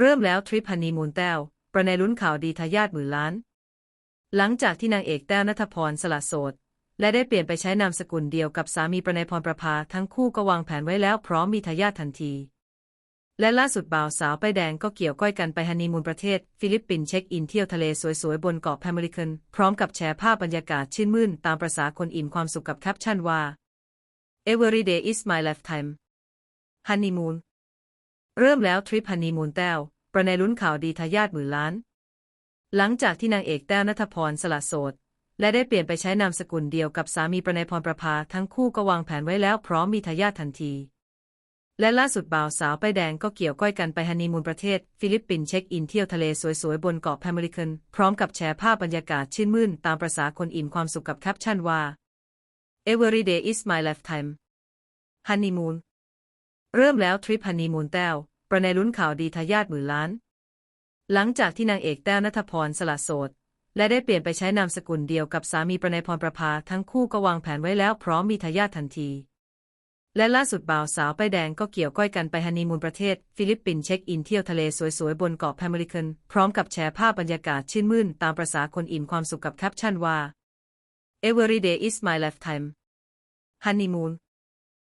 เริ่มแล้วทริปฮันนีมูนแต้ว ประเนลุ้นข่าวดีทายาทหมื่นล้าน หลังจากที่นางเอกแต้วนัทพรสละโสด และได้เปลี่ยนไปใช้นามสกุลเดียวกับสามีประเนพรประภา ทั้งคู่ก็วางแผนไว้แล้วพร้อมมีทายาททันที และล่าสุดบ่าวสาวไปแดงก็เกี่ยวก้อยกันไปฮันนีมูนประเทศ ฟิลิปปินส์เช็คอินเที่ยวทะเลสวยๆ บนเกาะแพมเมริกันพร้อมกับแชร์ภาพบรรยากาศชื่นมื่นตามประษาคนอิ่มความสุขกับแคปชั่นว่า Every day is my lifetime ฮันนีมูน เริ่มแล้วทริปฮันนีมูนแต้ว ประเนลุ้นข่าวดีทายาทหมื่นล้าน หลังจากที่นางเอกแต้วนัทพรสละโสด และได้เปลี่ยนไปใช้นามสกุลเดียวกับสามีประเนพรประภา ทั้งคู่ก็วางแผนไว้แล้วพร้อมมีทายาททันที และล่าสุดบ่าวสาวไปแดงก็เกี่ยวก้อยกันไปฮันนีมูนประเทศ ฟิลิปปินส์เช็คอินเที่ยวทะเลสวยๆ บนเกาะแพมเมริกันพร้อมกับแชร์ภาพบรรยากาศชื่นมื่นตามประษาคนอิ่มความสุขกับแคปชั่นว่า Every day is my lifetime ฮันนีมูน เริ่มแล้วทริปฮันนีมูนแต้ว ประเนลุ้นข่าวดีทายาทหมื่นล้าน หลังจากที่นางเอกแต้วนัทพรสละโสด และได้เปลี่ยนไปใช้นามสกุลเดียวกับสามีประเนพรประภา ทั้งคู่ก็วางแผนไว้แล้วพร้อมมีทายาททันที และล่าสุดบ่าวสาวไปแดงก็เกี่ยวก้อยกันไปฮันนีมูนประเทศ ฟิลิปปินส์เช็คอินเที่ยวทะเลสวยๆ บนเกาะแพมริกันพร้อมกับแชร์ภาพบรรยากาศชื่นมื่นตามประษาคนอิ่มความสุขกับแคปชั่นว่า Every day is my lifetime ฮันนีมูน